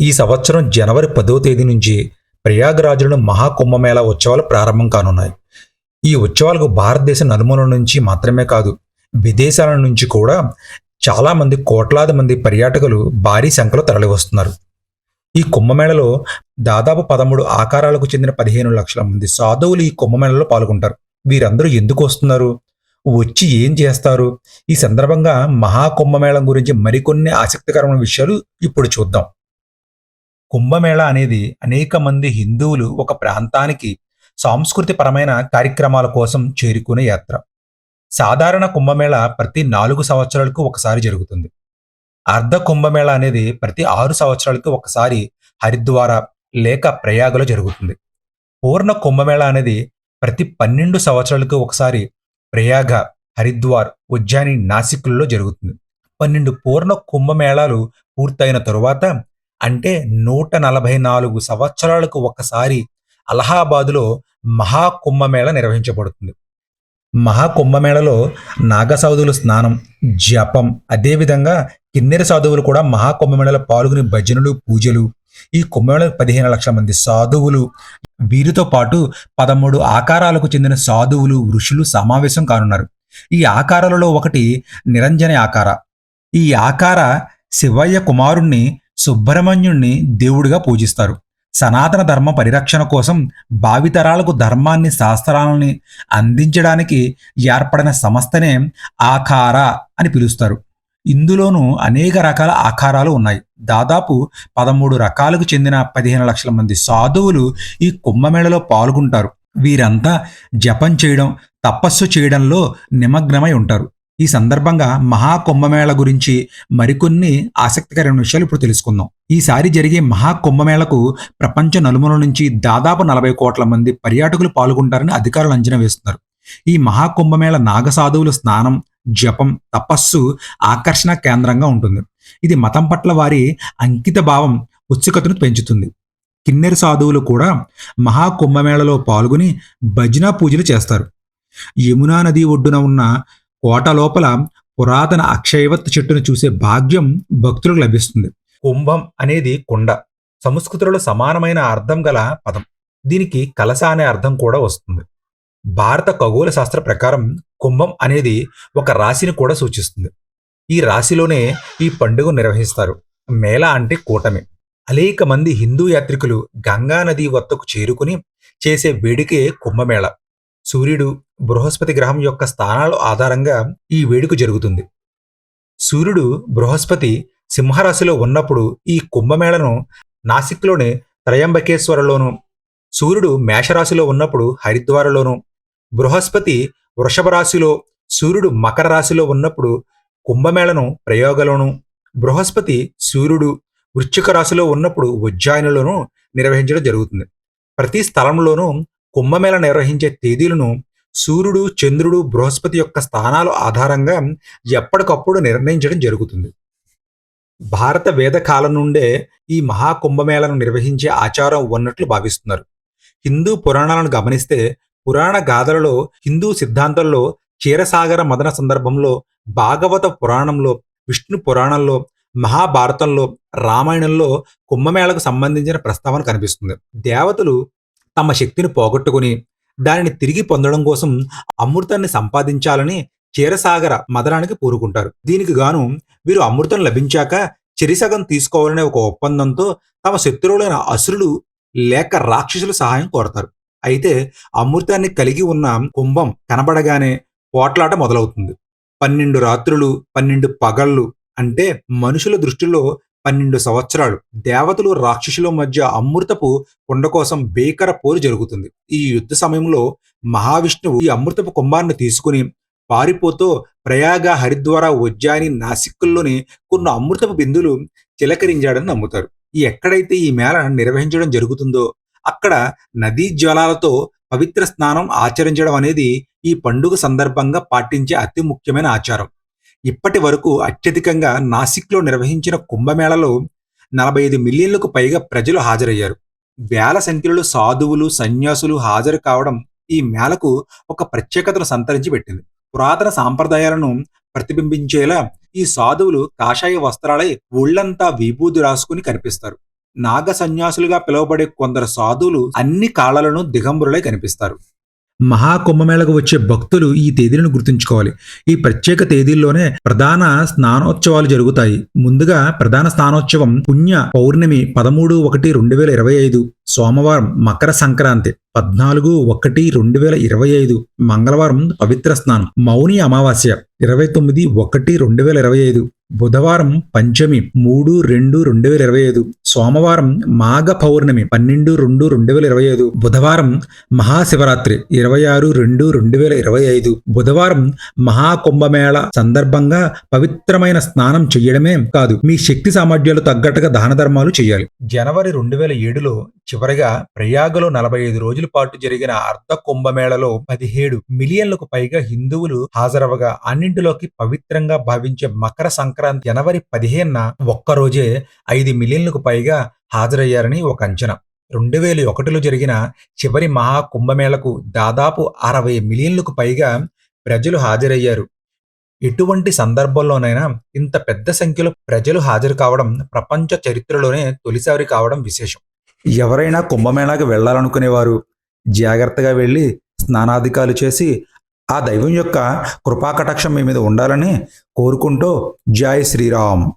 ఈ సంవత్సరం జనవరి పదో తేదీ నుంచి ప్రయాగరాజులను మహాకుంభమేళా ఉత్సవాలు ప్రారంభం కానున్నాయి. ఈ ఉత్సవాలకు భారతదేశ నలుమూల నుంచి మాత్రమే కాదు విదేశాల నుంచి కూడా చాలామంది కోట్లాది మంది పర్యాటకులు భారీ సంఖ్యలో తరలివస్తున్నారు. ఈ కుంభమేళలో దాదాపు పదమూడు ఆకారాలకు చెందిన పదిహేను లక్షల మంది సాధువులు ఈ కుంభమేళలో పాల్గొంటారు. వీరందరూ ఎందుకు వస్తున్నారు? వచ్చి ఏం చేస్తారు? ఈ సందర్భంగా మహాకుంభమేళం గురించి మరికొన్ని ఆసక్తికరమైన విషయాలు ఇప్పుడు చూద్దాం. కుంభమేళ అనేది అనేక మంది హిందువులు ఒక ప్రాంతానికి సాంస్కృతిపరమైన కార్యక్రమాల కోసం చేరుకునే యాత్ర. సాధారణ కుంభమేళ ప్రతి నాలుగు సంవత్సరాలకు ఒకసారి జరుగుతుంది. అర్ధ కుంభమేళ అనేది ప్రతి ఆరు సంవత్సరాలకు ఒకసారి హరిద్వార లేక ప్రయాగలో జరుగుతుంది. పూర్ణ కుంభమేళ అనేది ప్రతి పన్నెండు సంవత్సరాలకు ఒకసారి ప్రయాగ హరిద్వార్ ఉజ్జాని నాసిక్లలో జరుగుతుంది. పన్నెండు పూర్ణ కుంభమేళాలు పూర్తయిన తరువాత అంటే నూట నలభై నాలుగు సంవత్సరాలకు ఒకసారి అలహాబాదులో మహాకుంభమేళ నిర్వహించబడుతుంది. మహాకుంభమేళలో నాగసాధువుల స్నానం జపం అదేవిధంగా కిన్నెర సాధువులు కూడా మహాకుంభమేళలో పాల్గొని భజనలు పూజలు. ఈ కుంభమేళకు పదిహేను లక్షల మంది సాధువులు. వీరితో పాటు పదమూడు ఆకారాలకు చెందిన సాధువులు ఋషులు సమావేశం కానున్నారు. ఈ ఆకారాలలో ఒకటి నిరంజన ఆకార. ఈ ఆకార శివయ్య కుమారుణ్ణి సుబ్రహ్మణ్యుణ్ణి దేవుడిగా పూజిస్తారు. సనాతన ధర్మ పరిరక్షణ కోసం భావితరాలకు ధర్మాన్ని శాస్త్రాలని అందించడానికి ఏర్పడిన సంస్థనే ఆకార అని పిలుస్తారు. ఇందులోనూ అనేక రకాల ఆకారాలు ఉన్నాయి. దాదాపు పదమూడు రకాలకు చెందిన పదిహేను లక్షల మంది సాధువులు ఈ కుంభమేళలో పాల్గొంటారు. వీరంతా జపం చేయడం తపస్సు చేయడంలో నిమగ్నమై ఉంటారు. ఈ సందర్భంగా మహాకుంభమేళ గురించి మరికొన్ని ఆసక్తికరమైన విషయాలు ఇప్పుడు తెలుసుకుందాం. ఈసారి జరిగే మహాకుంభమేళకు ప్రపంచ నలుమూల నుంచి దాదాపు నలభై కోట్ల మంది పర్యాటకులు పాల్గొంటారని అధికారులు అంచనా వేస్తున్నారు. ఈ మహాకుంభమేళ నాగసాధువుల స్నానం జపం తపస్సు ఆకర్షణ కేంద్రంగా ఉంటుంది. ఇది మతం పట్ల వారి అంకిత భావం ఉత్సుకతను పెంచుతుంది. కిన్నెర సాధువులు కూడా మహాకుంభమేళలో పాల్గొని భజన పూజలు చేస్తారు. యమునా నది ఒడ్డున ఉన్న కోట లోపల పురాతన అక్షయవత్ చెట్టును చూసే భాగ్యం భక్తులకు లభిస్తుంది. కుంభం అనేది కుండ. సంస్కృతిలో సమానమైన అర్థం గల పదం. దీనికి కలస అనే అర్థం కూడా వస్తుంది. భారత ఖగోళ శాస్త్ర ప్రకారం కుంభం అనేది ఒక రాశిని కూడా సూచిస్తుంది. ఈ రాశిలోనే ఈ పండుగ నిర్వహిస్తారు. మేళ అంటే కూటమి. అనేక మంది హిందూ యాత్రికులు గంగా నది వద్దకు చేరుకుని చేసే వేడుకే కుంభమేళ. సూర్యుడు బృహస్పతి గ్రహం యొక్క స్థానాల ఆధారంగా ఈ వేడుక జరుగుతుంది. సూర్యుడు బృహస్పతి సింహరాశిలో ఉన్నప్పుడు ఈ కుంభమేళను నాసిక్లోని త్రయంబకేశ్వరలోను సూర్యుడు మేషరాశిలో ఉన్నప్పుడు హరిద్వారలోను బృహస్పతి వృషభ రాశిలో సూర్యుడు మకర రాశిలో ఉన్నప్పుడు కుంభమేళను ప్రయోగలోను బృహస్పతి సూర్యుడు వృశ్చిక రాశిలో ఉన్నప్పుడు ఉజ్జాయినిలోనూ నిర్వహించడం జరుగుతుంది. ప్రతి స్థలంలోనూ కుంభమేళ నిర్వహించే తేదీలను సూర్యుడు చంద్రుడు బృహస్పతి యొక్క స్థానాలు ఆధారంగా ఎప్పటికప్పుడు నిర్ణయించడం జరుగుతుంది. భారత వేద కాలం నుండే ఈ మహాకుంభమేళను నిర్వహించే ఆచారం ఉన్నట్లు భావిస్తున్నారు. హిందూ పురాణాలను గమనిస్తే పురాణ గాథలలో హిందూ సిద్ధాంతంలో క్షీరసాగర మదన సందర్భంలో భాగవత పురాణంలో విష్ణు పురాణంలో మహాభారతంలో రామాయణంలో కుంభమేళకు సంబంధించిన ప్రస్తావన కనిపిస్తుంది. దేవతలు తమ శక్తిని పోగొట్టుకుని దానిని తిరిగి పొందడం కోసం అమృతాన్ని సంపాదించాలని క్షీరసాగర మదనానికి పూరుకుంటారు. దీనికి గాను వీరు అమృతం లభించాక చెరిసగం తీసుకోవాలనే ఒక ఒప్పందంతో తమ శత్రువులైన అసురులు లేక రాక్షసుల సహాయం కోరతారు. అయితే అమృతాన్ని కలిగి ఉన్న కుంభం కనబడగానే పోట్లాట మొదలవుతుంది. పన్నెండు రాత్రులు పన్నెండు పగళ్ళు అంటే మనుషుల దృష్టిలో పన్నెండు సంవత్సరాలు. దేవతలు రాక్షసుల మధ్య అమృతపు కుండ కోసం భీకర పోరు జరుగుతుంది. ఈ యుద్ధ సమయంలో మహావిష్ణువు ఈ అమృతపు కుంభాన్ని తీసుకుని పారిపోతూ ప్రయాగ హరిద్వార ఉజ్జాని నాసిక్కుల్లోని కొన్ని అమృతపు బిందులు చిలకరించాడని నమ్ముతారు. ఈ ఎక్కడైతే ఈ మేళ నిర్వహించడం జరుగుతుందో అక్కడ నదీ జ్వలాలతో పవిత్ర స్నానం ఆచరించడం అనేది ఈ పండుగ సందర్భంగా పాటించే అతి ముఖ్యమైన ఆచారం. ఇప్పటి వరకు అత్యధికంగా నాసిక్లో నిర్వహించిన కుంభమేళలో నలభై ఐదు మిలియన్లకు పైగా ప్రజలు హాజరయ్యారు. వేల సంఖ్యలో సాధువులు సన్యాసులు హాజరు కావడం ఈ మేళకు ఒక ప్రత్యేకతను సంతరించి పెట్టింది. పురాతన సాంప్రదాయాలను ప్రతిబింబించేలా ఈ సాధువులు కాషాయ వస్త్రాలై ఒళ్ళంతా విభూది రాసుకుని కనిపిస్తారు. నాగ సన్యాసులుగా పిలువబడే కొందరు సాధువులు అన్ని కాలాలను దిగంబరులై కనిపిస్తారు. మహాకుంభమేళకు వచ్చే భక్తులు ఈ తేదీలను గుర్తుంచుకోవాలి. ఈ ప్రత్యేక తేదీల్లోనే ప్రధాన స్నానోత్సవాలు జరుగుతాయి. ముందుగా ప్రధాన స్నానోత్సవం పుణ్య పౌర్ణమి పదమూడు ఒకటి రెండు వేల ఇరవై ఐదు సోమవారం మకర సంక్రాంతి పద్నాలుగు ఒకటి రెండు వేల ఇరవై ఐదు మంగళవారం పవిత్ర స్నానం మౌని అమావాస్య ఇరవై తొమ్మిది ఒకటి రెండు వేల ఇరవై ఐదు బుధవారం పంచమి మూడు రెండు రెండు వేల ఇరవై ఐదు. సోమవారం మాఘ పౌర్ణమి పన్నెండు రెండు రెండు వేల ఇరవై ఐదు. బుధవారం మహాశివరాత్రి ఇరవై ఆరు రెండు రెండు వేల ఇరవై ఐదు. బుధవారం మహాకుంభమేళ సందర్భంగా పవిత్రమైన స్నానం చేయడమే కాదు మీ శక్తి సామర్థ్యాలు తగ్గట్టుగా దాన ధర్మాలు చేయాలి జనవరి రెండు వేల ఏడులో చివరిగా ప్రయాగలో నలభై ఐదు రోజుల పాటు జరిగిన అర్ధ కుంభమేళలో పదిహేడు మిలియన్లకు పైగా హిందువులు హాజరవగా అన్నింటిలోకి పవిత్రంగా భావించే మకర సంక్రాంతి జనవరి పదిహేనున ఒక్కరోజే ఐదు మిలియన్లకు పైగా హాజరయ్యారని ఒక అంచనా. రెండు వేల ఒకటిలో జరిగిన చివరి మహా కుంభమేళకు దాదాపు అరవై మిలియన్లకు పైగా ప్రజలు హాజరయ్యారు. ఎటువంటి సందర్భంలోనైనా ఇంత పెద్ద సంఖ్యలో ప్రజలు హాజరు కావడం ప్రపంచ చరిత్రలోనే తొలిసారి కావడం విశేషం. ఎవరైనా కుంభమేళాకి వెళ్ళాలనుకునేవారు జాగ్రత్తగా వెళ్ళి స్నానాధికాలు చేసి ఆ దైవం యొక్క కృపాకటాక్షం మీ మీద ఉండాలని కోరుకుంటూ జై శ్రీరామ్.